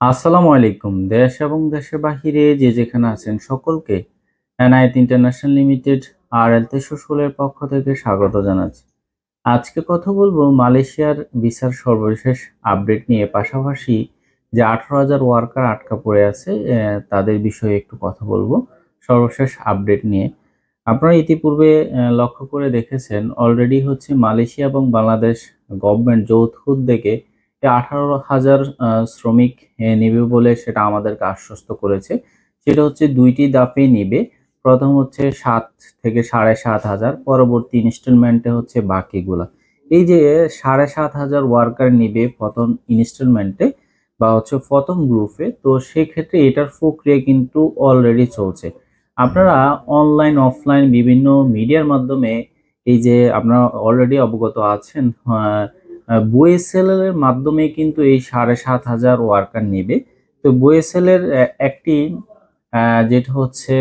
আসসালামু আলাইকুম। দেশ এবং দেশের বাহিরে যে যেখানে আছেন সকলকে এনআইএত ইন্টারন্যাশনাল লিমিটেড আর এল তেসুলের পক্ষ থেকে স্বাগত জানাচ্ছি। আজকে কথা বলব মালয়েশিয়ার ভিসার সর্বশেষ আপডেট নিয়ে। পাশাপাশি যে আঠারো হাজার ওয়ার্কার আটকা পড়ে আছে তাদের বিষয়ে একটু কথা বলব সর্বশেষ আপডেট নিয়ে। আপনারা ইতিপূর্বে লক্ষ্য করে দেখেছেন, অলরেডি হচ্ছে মালয়েশিয়া এবং বাংলাদেশ গভর্নমেন্ট যৌথ উদ্যোগে আঠারো হাজার শ্রমিক নিবে বলে সেটা আমাদেরকে আশ্বস্ত করেছে। সেটা হচ্ছে দুইটি দাপে নিবে। প্রথম হচ্ছে সাত থেকে সাড়ে সাত হাজার, পরবর্তী ইনস্টলমেন্টে হচ্ছে বাকিগুলা। এই যে সাড়ে সাত হাজার ওয়ার্কার নিবে প্রথম ইনস্টলমেন্টে বা হচ্ছে প্রথম গ্রুপে, তো সেক্ষেত্রে এটার প্রক্রিয়া কিন্তু অলরেডি চলছে। আপনারা অনলাইন, অফলাইন বিভিন্ন মিডিয়ার মাধ্যমে এই যে আপনারা অলরেডি অবগত আছেন আহ, বুয়েসেল এর মাধ্যমে কিন্তু এই সাড়ে সাত হাজার ওয়ার্কার নেবে। তো বুয়েসেল এর আহ, একটি যেটা হচ্ছে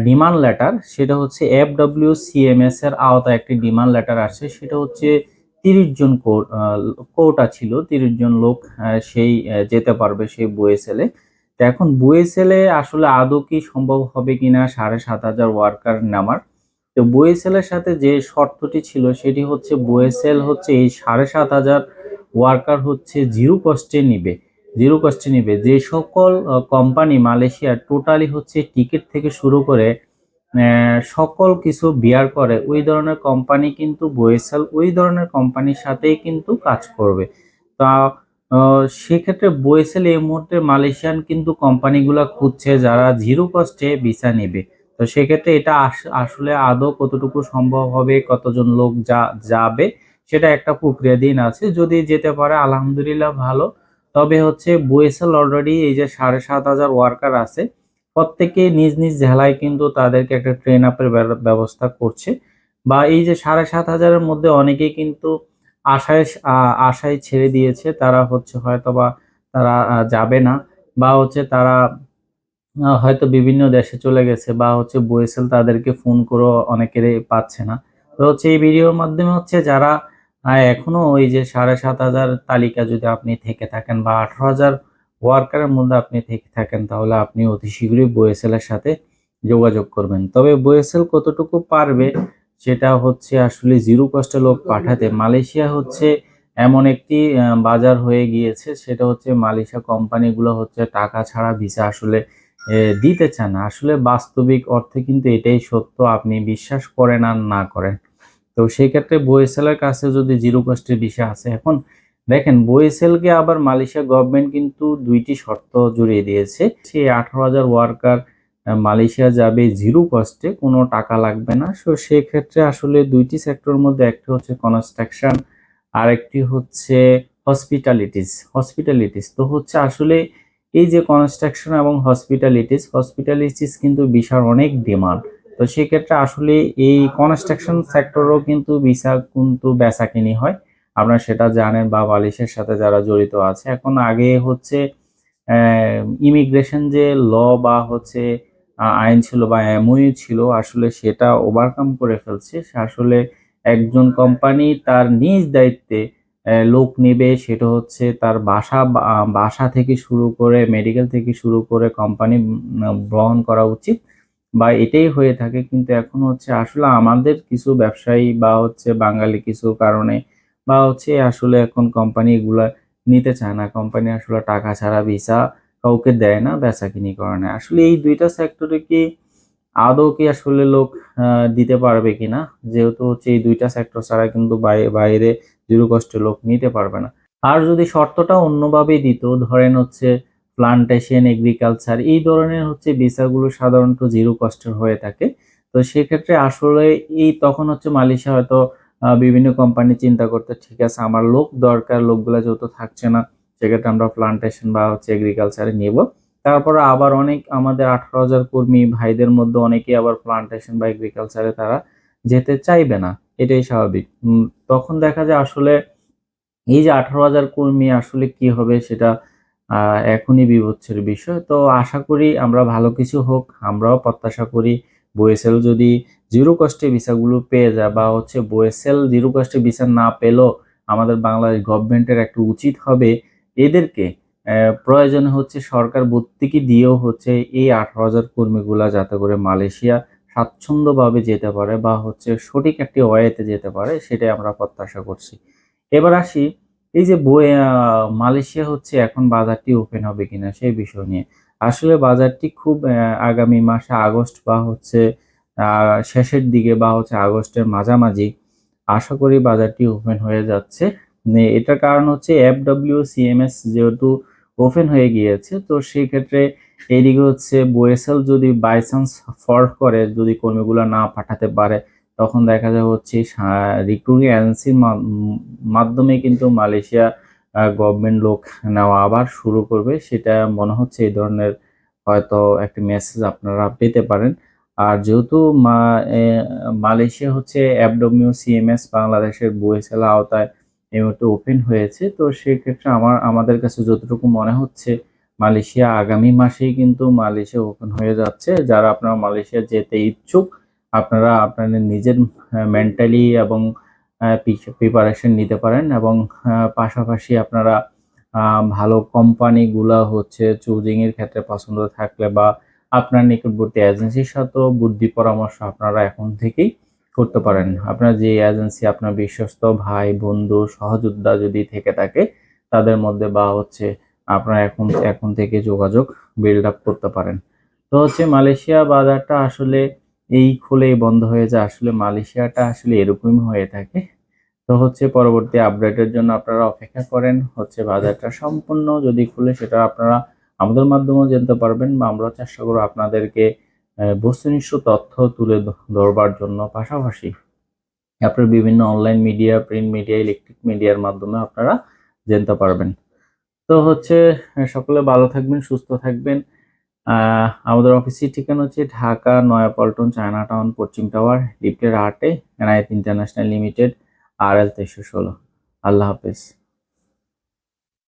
ডিমান্ড লেটার সেটা হচ্ছে এফ ডব্লিউ সিএমএস এর আওতায় একটি ডিমান্ড লেটার আসছে। সেটা হচ্ছে তিরিশ জন কোটা ছিল তিরিশ জন লোক সেই যেতে পারবে সেই বুয়েসেলে তো এখন বুয়েসেলে আসলে আদৌ কি সম্ভব হবে কিনা সাড়ে সাত হাজার ওয়ার্কার নামার তো বুয়েসেলের সাথে যে শর্তটি ছিল সেটি হচ্ছে বোয়েসেল হচ্ছে এই সাড়ে সাত হাজার ওয়ার্কার হচ্ছে জিরো কস্টে নিবে জিরো কস্টে নিবে। যে সকল কোম্পানি মালয়েশিয়ার টোটালি হচ্ছে টিকিট থেকে শুরু করে সকল কিছু বিয়ার করে, ওই ধরনের কোম্পানি কিন্তু বোয়েসেল ওই ধরনের কোম্পানির সাথেই কিন্তু কাজ করবে। তা সেক্ষেত্রে বোয়েসেল এই মুহূর্তে মালয়েশিয়ান কিন্তু কোম্পানিগুলো খুঁজছে যারা জিরো কস্টে ভিসা নেবে। তো সেক্ষেত্রে এটা আসলে আদৌ কতটুকু সম্ভব হবে, কতজন লোক যা, যাবে, সেটা একটা প্রক্রিয়াধীন আছে। যদি যেতে পারে, আলহামদুলিল্লাহ ভালো। তবে হচ্ছে বুয়েসেল অলরেডি এই যে সাড়ে সাত হাজার ওয়ার্কার আছে, প্রত্যেকে নিজ নিজ জেলায় কিন্তু তাদেরকে একটা ট্রেন আপের ব্যবস্থা করছে। বা এই যে সাড়ে সাত হাজারের মধ্যে অনেকেই কিন্তু আশায় আশায় ছেড়ে দিয়েছে, তারা হচ্ছে হয়তো বা তারা যাবে না, বা হচ্ছে তারা হয়তো বিভিন্ন দেশে চলে গেছে বা হচ্ছে বুয়েসেল তাদেরকে ফোন করেও অনেকেরই পাচ্ছে না। তো হচ্ছে এই ভিডিওর মাধ্যমে হচ্ছে যারা আহ, এখনও ওই যে সাড়ে সাত হাজার তালিকা যদি আপনি থেকে থাকেন বা আঠারো হাজার ওয়ার্কারের মধ্যে আপনি থেকে থাকেন তাহলে আপনি অতি শীঘ্রই বুয়েসেলের সাথে যোগাযোগ করবেন। তবে বুয়েসেল কতটুকু পারবে সেটা হচ্ছে আসলে জিরো কস্টে লোক পাঠাতে। মালয়েশিয়া হচ্ছে এমন একটি বাজার হয়ে গিয়েছে সেটা হচ্ছে মালয়েশিয়া কোম্পানিগুলো হচ্ছে টাকা ছাড়া ভিসা আসলে দিতে চান। আসলে বাস্তবিক অর্থে কিন্তু এটাই সত্য, আপনি বিশ্বাস করেন আর না করেন। তো সেই ক্ষেত্রে বোয়েসেলের কাছে যদি জিরো কস্টের বিষয় আছে, এখন দেখেন বোয়েসেলকে আবার মালয়েশিয়া গভর্নমেন্ট কিন্তু দুইটি শর্ত জুড়িয়ে দিয়েছে। সেই আঠারো হাজার ওয়ার্কার মালয়েশিয়া যাবে জিরো কস্টে কোনো টাকা লাগবে না। সো সেক্ষেত্রে আসলে দুইটি সেক্টরের মধ্যে একটি হচ্ছে কনস্ট্রাকশন আরেকটি হচ্ছে হসপিটালিটিস হসপিটালিটিস তো হচ্ছে আসলে এই যে কনস্ট্রাকশন এবং হসপিটালিটিস হসপিটালিটিস কিন্তু বিশাল অনেক ডিমান্ড তো সেক্ষেত্রে আসলে এই কনস্ট্রাকশন সেক্টরও কিন্তু ভিসা কিন্তু বেচা কিনি হয়। আপনারা সেটা জানেন বা বালিশের সাথে যারা জড়িত আছে। এখন আগে হচ্ছে ইমিগ্রেশন যে ল বা হচ্ছে আইন ছিল বা এমওইউ ছিল, আসলে সেটা ওভারকাম করে ফেলছে। আসলে একজন কোম্পানি তার নিজ দায়িত্বে লোক নেবে, সেটা হচ্ছে তার বাসা বাসা থেকে শুরু করে মেডিকেল থেকে শুরু করে কোম্পানি গ্রহণ করা উচিত। বা এটাই হয়ে থাকে, কিন্তু এখন হচ্ছে আসলে আমাদের কিছু ব্যবসায়ী বা হচ্ছে বাঙালি কিছু কারণে, বা হচ্ছে আসলে এখন কোম্পানি এগুলা নিতে চায় না। কোম্পানি আসলে টাকা ছাড়া ভিসা কাউকে দেয় না, বেচাকিনি করে না আসলে এই দুইটা সেক্টরে কি আদৌ কি আসলে লোক দিতে পারবে কিনা? যেহেতু হচ্ছে এই দুইটা সেক্টর ছাড়া কিন্তু বাই- বাইরে জিরো কষ্টে লোক নিতে পারবে না। আর যদি শর্তটা অন্যভাবে দিত, ধরেন হচ্ছে প্লান্টেশন এগ্রিকালচার এই ধরনের হচ্ছে ভিসাগুলো সাধারণত জিরো কস্টের হয়ে থাকে। তো সেক্ষেত্রে আসলে এই তখন হচ্ছে মালয়েশিয়া হয়তো বিভিন্ন কোম্পানি চিন্তা করতে, ঠিক আছে, আমার লোক দরকার, লোকগুলা যেহেতু থাকছে না, সেক্ষেত্রে আমরা প্লান্টেশন বা হচ্ছে এগ্রিকালচারে নিব। তারপরে আবার অনেক আমাদের আঠারো হাজার কর্মী ভাইদের মধ্যে অনেকেই আবার প্লান্টেশন বা এগ্রিকালচারে তারা যেতে চাইবে না, এটাই স্বাভাবিক। তখন দেখা যায় আসলে এই যে আঠারো হাজার কর্মী আসলে কি হবে সেটা এখনই বিবেচ্যের বিষয়। তো আশা করি আমরা ভালো কিছু হোক, আমরাও প্রত্যাশা করি বোয়েসেল যদি জিরো কস্টে ভিসাগুলো পেয়ে যায় বা হচ্ছে বোয়েসেল জিরো কস্টে ভিসা না পেলেও আমাদের বাংলাদেশ গভর্নমেন্টের একটা উচিত হবে এদেরকে প্রয়োজনে হচ্ছে সরকার ভর্তুকি দিয়েও হচ্ছে এই আঠারো হাজার কর্মীগুলা যাতে করে মালয়েশিয়া স্বাচ্ছন্দ্যভাবে যেতে পারে বা হচ্ছে সঠিক একটি ওয়েতে যেতে পারে, সেটাই আমরা প্রত্যাশা করছি। এবার আসি, এই যে বই মালয়েশিয়া হচ্ছে এখন বাজারটি ওপেন হবে কিনা সেই বিষয় নিয়ে। আসলে বাজারটি খুব আগামী মাসে আগস্ট বা হচ্ছে শেষের দিকে বা হচ্ছে আগস্টের মাঝামাঝি আশা করি বাজারটি ওপেন হয়ে যাচ্ছে। এটার কারণ হচ্ছে এফডব্লিউ সিএমএস যেহেতু ওপেন হয়ে গিয়েছে, তো সেই ক্ষেত্রে এইদিকে হচ্ছে বোয়েসেল যদি বাই চান্স ফল্ট করে, যদি কর্মীগুলো না পাঠাতে পারে, তখন দেখা যায় হচ্ছে রিক্রুটিং এজেন্সির মাধ্যমে কিন্তু মালয়েশিয়া গভর্নমেন্ট লোক নেওয়া আবার শুরু করবে। সেটা মনে হচ্ছে এই ধরনের হয়তো একটা মেসেজ আপনারা পেতে পারেন। আর যেহেতু মালয়েশিয়া হচ্ছে এফডব্লিউ সিএমএস বাংলাদেশের বোয়েসেল আওতায় এই মুহূর্তে ওপেন হয়েছে, তো সেক্ষেত্রে আমার, আমাদের কাছে যতটুকু মনে হচ্ছে মালয়েশিয়া আগামী মাসেই কিন্তু মালয়েশিয়া ওপেন হয়ে যাচ্ছে। যারা আপনারা মালয়েশিয়া যেতে ইচ্ছুক, আপনারা আপনাদের নিজের মেন্টালি এবং প্রিপারেশন নিতে পারেন এবং পাশাপাশি আপনারা ভালো কোম্পানিগুলা হচ্ছে চুজিং এর ক্ষেত্রে পছন্দ থাকলে বা আপনার নিকটবর্তী এজেন্সির সাথেও বুদ্ধি পরামর্শ আপনারা এখন থেকেই করতে পারেন। আপনার যে এজেন্সি আপনার বিশ্বস্ত ভাই, বন্ধু, সহযোদ্ধা যদি থেকে থাকে, তাদের মধ্যে বা হচ্ছে আপনারা এখন এখন থেকে যোগাযোগ বিল্ড আপ করতে পারেন। তো হচ্ছে মালয়েশিয়া বাজারটা আসলে এই খুলেই বন্ধ হয়ে যায়। আসলে মালয়েশিয়াটা আসলে এরকমই হয়ে থাকে। তো হচ্ছে পরবর্তী আপডেটের জন্য আপনারা অপেক্ষা করেন। হচ্ছে বাজারটা সম্পূর্ণ যদি খুলে সেটা আপনারা আমাদের মাধ্যমেও জানতে পারবেন বা আমরা চেষ্টা করব আপনাদেরকে বস্তুনিষ্ঠ তথ্য তুলে ধরবার জন্য। পাশাপাশি আপনার বিভিন্ন online media print media electric মিডিয়ার মাধ্যমে আপনারা জানতে পারবেন। তো হচ্ছে সকলে ভালো থাকবেন, সুস্থ থাকবেন। আমাদের অফিসের ঠিকানা হচ্ছে ঢাকা নয়াপল্টন চায়না টাউন পশ্চিম টাওয়ার, লিফটের আটে NIF international limited R L তেইশশো ষোলো। আল্লাহ হাফেজ।